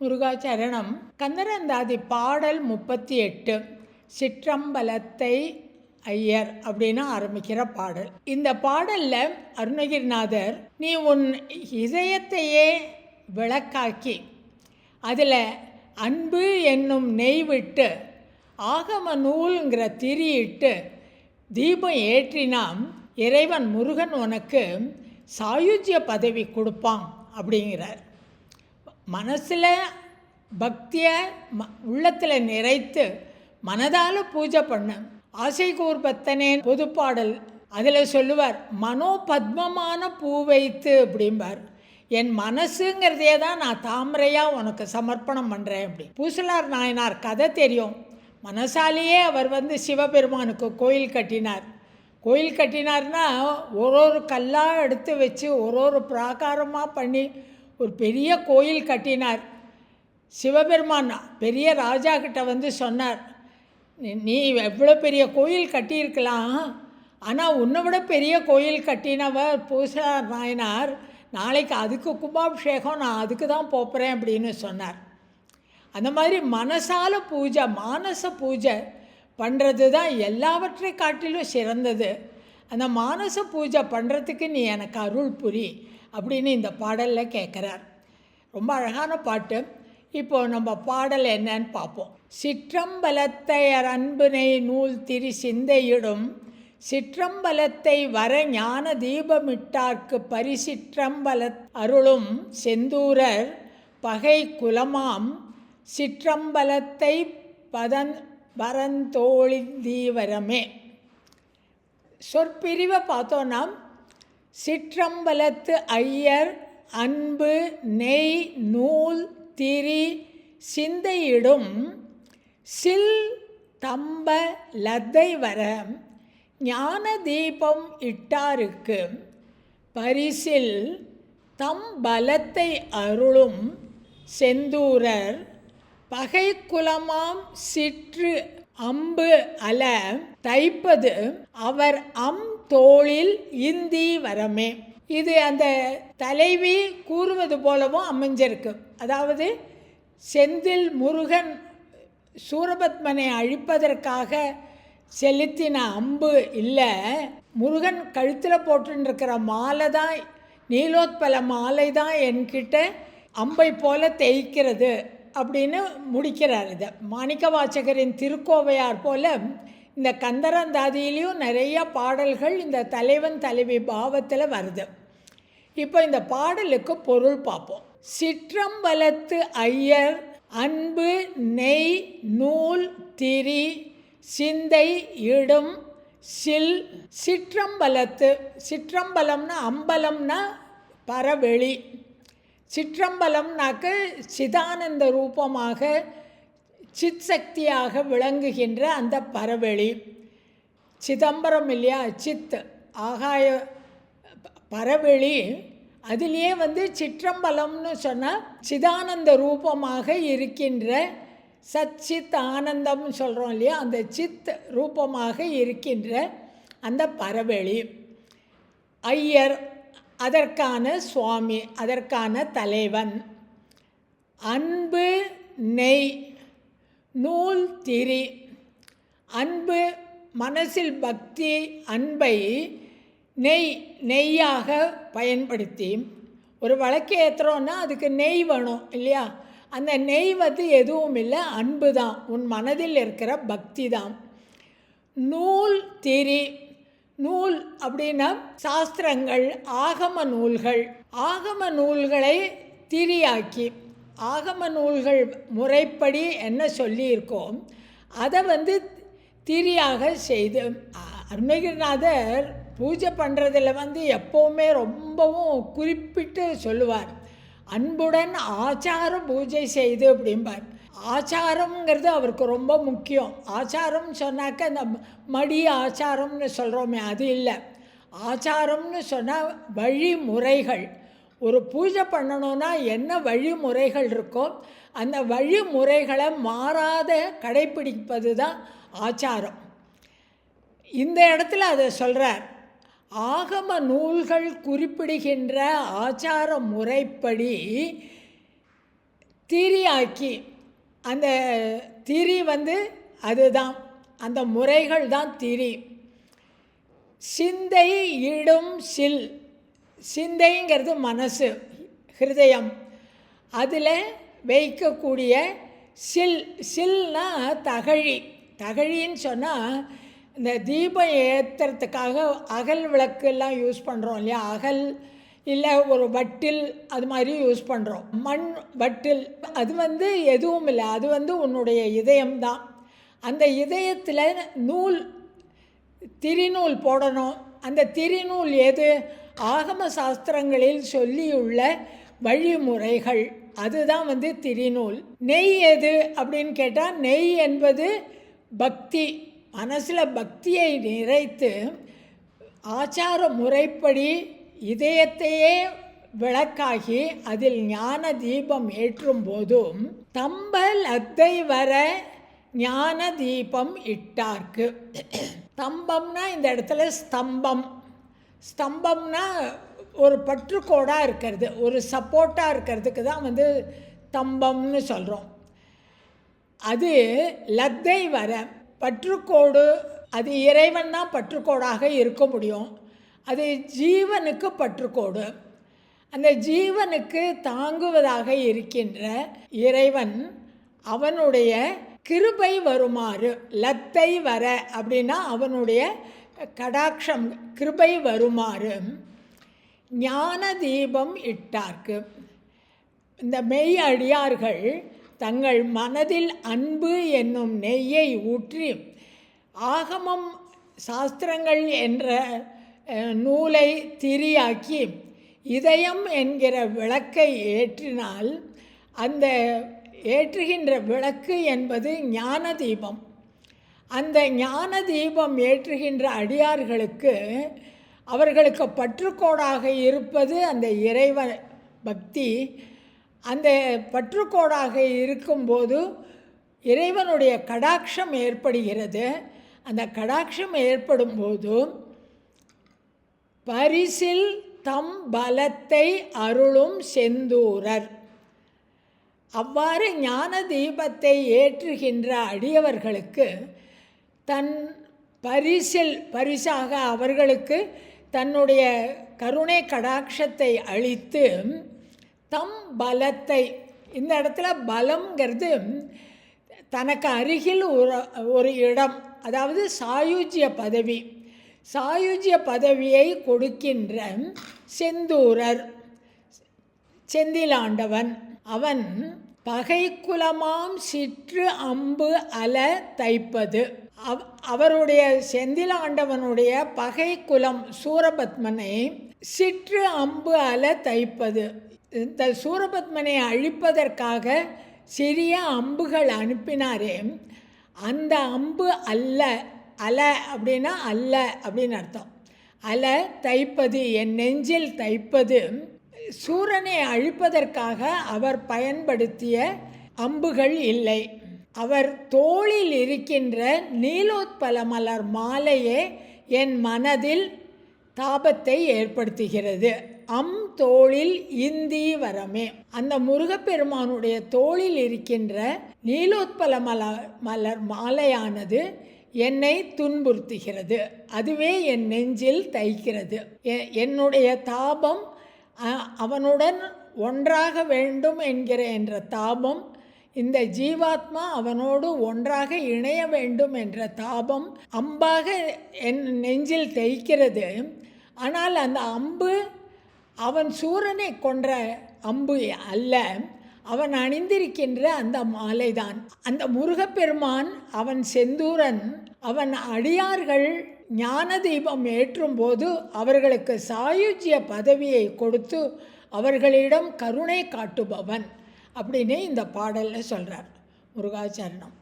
முருகாச்சரணம். கந்தரந்தாதி பாடல் முப்பத்தி எட்டு சிற்றம்பலத்தை ஐயர் அப்படின்னு ஆரம்பிக்கிற பாடல். இந்த பாடலில் அருணகிரிநாதர் நீ உன் இதயத்தையே விளக்காக்கி அதில் அன்பு என்னும் நெய் விட்டு ஆகம நூலுங்கிற திரியிட்டு தீபம் ஏற்றினாம் இறைவன் முருகன் உனக்கு சாயுஜ்ய பதவி கொடுப்பான் அப்படிங்கிறார். மனசில் பக்தியை ம உள்ளத்தில் நிறைத்து மனதால் பூஜை பண்ண. ஆசை கூர்பத்தனே பொதுப்பாடல் அதில் சொல்லுவார் மனோ பத்மமான பூ வைத்து அப்படிம்பார். என் மனசுங்கிறதே தான் நான் தாமரையாக உனக்கு சமர்ப்பணம் பண்ணுறேன் அப்படி. பூசலார் நாயனார் கதை தெரியும். மனசாலேயே அவர் வந்து சிவபெருமானுக்கு கோயில் கட்டினார். கோயில் கட்டினார்னா ஒரு ஒரு கல்லாக எடுத்து வச்சு ஒரு ஒரு பிராகாரமாக பண்ணி ஒரு பெரிய கோயில் கட்டினார். சிவபெருமான் பெரிய ராஜா கிட்ட வந்து சொன்னார் "நீ- எவ்வளோ பெரிய கோயில் கட்டியிருக்கலாம். ஆனால் உன்னை விட பெரிய கோயில் கட்டினவர் பூசலார் நாயனார் நாளைக்கு அதுக்கு கும்பாபிஷேகம் நான் அதுக்கு தான் போகிறேன் அப்படின்னு சொன்னார். அந்த மாதிரி மனசால் பூஜை மானச பூஜை பண்ணுறது தான் எல்லாவற்றை காட்டிலும் சிறந்தது. அந்த மானச பூஜை பண்ணுறதுக்கு நீ எனக்கு அருள் புரி. அப்படின்னு இந்த பாடலில் கேட்குறார் ரொம்ப அழகான பாட்டு. இப்போ நம்ம பாடல் என்னன்னு பார்ப்போம். சிற்றம்பலத்தை அன்புனை நூல் திரி சிந்தையிடும். சிற்றம்பலத்தை வர ஞான தீபமிட்டார்க்கு பரிசிற்றம்பல அருளும் செந்தூரர் பகை குலமாம். சிற்றம்பலத்தை பதன் வரந்தோழி தீவரமே. சொற்பிரிவை பார்த்தோன்னா சிற்றம்பலத்து ஐயர் அன்பு நெய் நூல் திரி சிந்தையிடும் சில் தம்ப லத்தை வர ஞான தீபம் இட்டாருக்கு. பரிசில் தம் பலத்தை அருளும் செந்தூரர் பகை குலமாம் சிற்று அம்பு அல தைப்பது அவர் அம் தோளில் இந்தி வரமே. இது அந்த தலைவி கூறுவது போலவும் அமைஞ்சிருக்கு. அதாவது செந்தில் முருகன் சூரபத்மனை அழிப்பதற்காக செலுத்தின அம்பு இல்லை முருகன் கழுத்தில் போட்டுருக்கிற மாலை தான் நீலோத்பல மாலை தான் என்கிட்ட அம்பை போல தேய்க்கிறது. அப்படின்னு முடிக்கிறார் இதை. மாணிக்க வாசகரின் திருக்கோவையார் போல் இந்த கந்தரந்தாதியிலையும் நிறைய பாடல்கள் இந்த தலைவன் தலைவி பாவத்தில் வருது. இப்போ இந்த பாடலுக்கு பொருள் பார்ப்போம். சிற்றம்பலத்து ஐயர் அன்பு நெய் நூல் திரி சிந்தை இடும் சில் சிற்றம்பலத்து சிற்றம்பலம்னா அம்பலம்னா பரவெளி. சிற்றம்பலம்னாக்க சிதானந்த ரூபமாக சித் சக்தியாக விளங்குகின்ற அந்த பரவெளி. சிதம்பரம் இல்லையா? சித் ஆகாய பரவெளி. அதுலேயே வந்து சிற்றம்பலம்னு சொன்னால் சிதானந்த ரூபமாக இருக்கின்ற சச்சித் ஆனந்தம்னு சொல்கிறோம் இல்லையா? அந்த சித் ரூபமாக இருக்கின்ற அந்த பரவெளி. ஐயர் அதற்கான சுவாமி அதற்கான தலைவன். அன்பு நெய் நூல் திரி. அன்பு மனசில் பக்தி அன்பை நெய் நெய்யாக பயன்படுத்தி. ஒரு வழக்கு ஏற்றுறோன்னா அதுக்கு நெய் வேணும் இல்லையா? அந்த நெய் வந்து எதுவும் இல்லை அன்பு தான் உன் மனதில் இருக்கிற பக்தி தான் நூல் திரி. நூல் அப்படின்னா சாஸ்திரங்கள் ஆகம நூல்கள். ஆகம நூல்களை திரியாக்கி ஆகம நூல்கள் முறைப்படி என்ன சொல்லியிருக்கோம் அதை வந்து திரியாக செய்து அருணகிரிநாதர் பூஜை பண்ணுறதுல வந்து எப்போவுமே ரொம்பவும் குறிப்பிட்டு சொல்லுவார். அன்புடன் ஆச்சார பூஜை செய்து அப்படிம்பார். ஆச்சாரம்ங்கிறது அவருக்கு ரொம்ப முக்கியம். ஆச்சாரம் சொன்னாக்க இந்த மடி ஆச்சாரம்னு சொல்கிறோமே அது இல்லை. ஆச்சாரம்னு சொன்னால் வழிமுறைகள். ஒரு பூஜை பண்ணணும்னா என்ன வழிமுறைகள் இருக்கோ அந்த வழிமுறைகளை மாறாத கடைப்பிடிப்பது தான் ஆச்சாரம். இந்த இடத்துல அதை சொல்கிறார் ஆகம நூல்கள் குறிப்பிடுகின்ற ஆச்சார முறைப்படி திரியாக்கி அந்த திரி வந்து அதுதான். அந்த முறைகள் தான் திரி. சிந்தை இடும் சில். சிந்தைங்கிறது மனசு ஹிருதயம். அதில் வைக்கக்கூடிய சில். சில்னா தகழி. தகழின்னு சொன்னால் இந்த தீபம் ஏற்றுறதுக்காக அகல் விளக்குலாம் யூஸ் பண்ணுறோம் இல்லையா? அகல் இல்லை ஒரு வட்டில் அது மாதிரி யூஸ் பண்ணுறோம் மண் வட்டில் அது வந்து எதுவும் இல்லை. அது வந்து உன்னுடைய இதயம்தான் அந்த இதயத்தில் நூல் திரிநூல் போடணும். அந்த திரிநூல் எது? ஆகம சாஸ்திரங்களில் சொல்லியுள்ள வழிமுறைகள். அதுதான் வந்து திரிநூல். நெய் எது அப்படின்னு கேட்டால் நெய் என்பது பக்தி. மனசில் பக்தியை நிறைத்து ஆச்சார முறைப்படி இதயத்தையே விளக்காகி அதில் ஞான தீபம் ஏற்றும் போதும் தம்பல் அத்தை வர ஞான தீபம் இட்டார்க்கு. ஸ்தம்பம்னா இந்த இடத்துல ஸ்தம்பம். ஸ்தம்பம்னா ஒரு பற்றுக்கோடாக இருக்கிறது ஒரு சப்போர்ட்டாக இருக்கிறதுக்கு தான் வந்து தம்பம்னு சொல்கிறோம் அது லத்தை வர பற்றுக்கோடு அது இறைவன் தான் பற்றுக்கோடாக இருக்க முடியும். அது ஜீவனுக்கு பற்றுக்கோடு. அந்த ஜீவனுக்கு தாங்குவதாக இருக்கின்ற இறைவன் அவனுடைய கிருபை வருமாறு லத்தை வர அப்படின்னா அவனுடைய கடாட்சம் கிருபை வருமாறு ஞான தீபம் இட்டார்க்கு. இந்த மெய் அடியார்கள் தங்கள் மனதில் அன்பு என்னும் நெய்யை ஊற்றி ஆகமம் சாஸ்திரங்கள் என்ற நூலை திரியாக்கி இதயம் என்கிற விளக்கை ஏற்றினால் அந்த ஏற்றுகின்ற விளக்கு என்பது ஞான தீபம் அந்த ஞான தீபம் ஏற்றுகின்ற அடியார்களுக்கு அவர்களுக்கு பற்றுக்கோடாக இருப்பது அந்த இறைவ பக்தி. அந்த பற்றுக்கோடாக இருக்கும்போது இறைவனுடைய கடாட்சம் ஏற்படுகிறது. அந்த கடாட்சம் ஏற்படும்போது பரிசில் தம் பலத்தை அருளும் செந்தூரர். அவ்வாறு ஞான தீபத்தை ஏற்றுகின்ற அடியவர்களுக்கு தன் பரிசில் பரிசாக அவர்களுக்கு தன்னுடைய கருணை கடாட்சத்தை அளித்து தம் பலத்தை இந்த இடத்துல பலம்ங்கிறது தனக்கு அருகில் ஒரு ஒரு இடம் அதாவது சாயுஜ்ய பதவி. சாயுஜ்ய பதவியை கொடுக்கின்ற செந்தூரர் செந்திலாண்டவன். அவன் பகைக்குலமாம் சிற்று அம்பு அல தைப்பது. அவ் அவருடைய செந்திலாண்டவனுடைய பகைக்குலம் சூரபத்மனை சிற்று அம்பு அல தைப்பது. இந்த சூரபத்மனை அழிப்பதற்காக சிறிய அம்புகள் அனுப்பினாரே. அந்த அம்பு அல்ல அல அப்படின்னா அல்ல அப்படின்னு அர்த்தம். அல தைப்பது என் நெஞ்சில் தைப்பது சூரனை அழிப்பதற்காக அவர் பயன்படுத்திய அம்புகள் இல்லை. அவர் தோளில் இருக்கின்ற நீலோத்பல மலர் மாலையே என் மனதில் தாபத்தை ஏற்படுத்துகிறது. அம் தோளில் இந்தி வரமே. அந்த முருகப்பெருமானுடைய தோளில் இருக்கின்ற நீலோத்பல மலர் மலர் மாலையானது என்னை துன்புறுத்துகிறது. அதுவே என் நெஞ்சில் தைக்கிறது எ- என்னுடைய தாபம் அவனுடன் ஒன்றாக வேண்டும் என்கிற என்ற தாபம் இந்த ஜீவாத்மா அவனோடு ஒன்றாக இணைய வேண்டும் என்ற தாபம் அம்பாக என் நெஞ்சில் தைக்கிறது ஆனால் அந்த அம்பு அவன் சூரனை கொன்ற அம்பு அல்ல. அவன் அணிந்திருக்கின்ற அந்த மாலைதான். அந்த முருகப்பெருமான் அவன் செந்தூரன் அவன் அடியார்கள் ஞான தீபம் ஏற்றும் போது அவர்களுக்கு சாயுஜ்ய பதவியை கொடுத்து அவர்களிடம் கருணை காட்டுபவன் அப்படின்னு இந்த பாடலில் சொல்கிறார் முருகாச்சரணம்